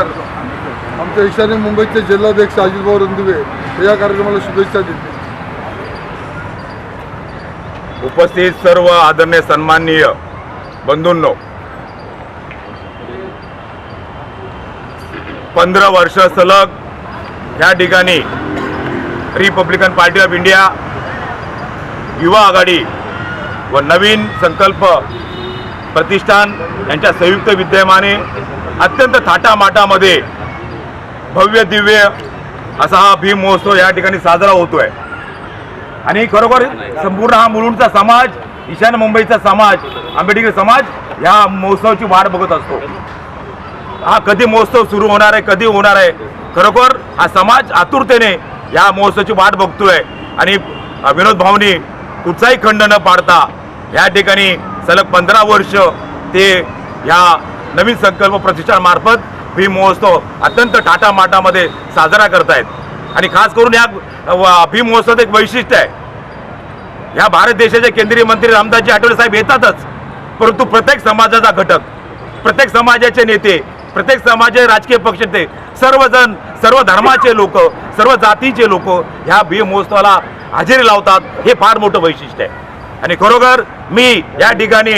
आमच्या ईशान्य मुंबईचे जिल्हाध्यक्ष अजितभाऊ भाऊ हे या कार्यक्रमाला शुभेच्छा देते उपस्थित सर्व आदरणीय सन्माननीय बंधूंनो पंधरा वर्ष सलग या ठिकाणी रिपब्लिकन पार्टी ऑफ इंडिया युवा आघाडी व नवीन संकल्प प्रतिष्ठान यांच्या संयुक्त विद्यमाने अत्यंत थाटामाटामध्ये भव्य दिव्य असा हा भीम महोत्सव या ठिकाणी साजरा होतोय. आणि खरोखर संपूर्ण हा मुलुंडचा समाज ईशान्य मुंबईचा समाज आंबेडकर समाज या महोत्सवाची वाट बघत असतो. हा कधी महोत्सव सुरू होणार आहे कधी होणार आहे? खरोखर हा समाज आतुरतेने या महोत्सवाची वाट बघतोय. आणि विनोद भाऊनी कुठचाही खंड न पाडता या ठिकाणी सलग पंधरा वर्ष ते या नवीन संकल्प प्रतिष्ठानमार्फत भीम महोत्सव अत्यंत टाटामाटामध्ये साजरा करतायत. आणि खास करून या भीम महोत्सवात एक वैशिष्ट्य आहे. या भारत देशाचे केंद्रीय मंत्री रामदासजी आठवले साहेब येतातच. परंतु प्रत्येक समाजाचा घटक प्रत्येक समाजाचे नेते प्रत्येक समाजाचे राजकीय पक्ष ते सर्वजण सर्व धर्माचे लोक सर्व जातीचे लोक ह्या भीम महोत्सवाला हजेरी लावतात हे फार मोठं वैशिष्ट्य आहे. आणि खरोखर मी या ठिकाणी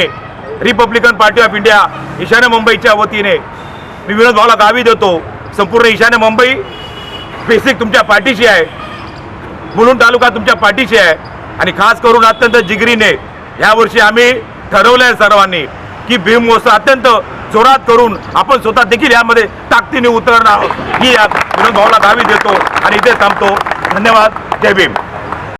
रिपब्लिकन पार्टी ऑफ इंडिया ईशान्य मुंबईच्या वतीने. मी विनोद भाऊला गावी देतो. संपूर्ण ईशान्य मुंबई बेसिक तुमच्या पाठीशी आहे. मुलुंड तालुका तुमच्या पाठीशी आहे. आणि खास करून अत्यंत जिगरीने यावर्षी आम्ही ठरवलं आहे सर्वांनी की भीम महोत्सव अत्यंत जोरात करून आपण स्वतः देखील यामध्ये ताकदीने उतरणार आहोत. ही या विनोद भाऊला गावी देतो आणि इथे थांबतो. धन्यवाद. जय भीम.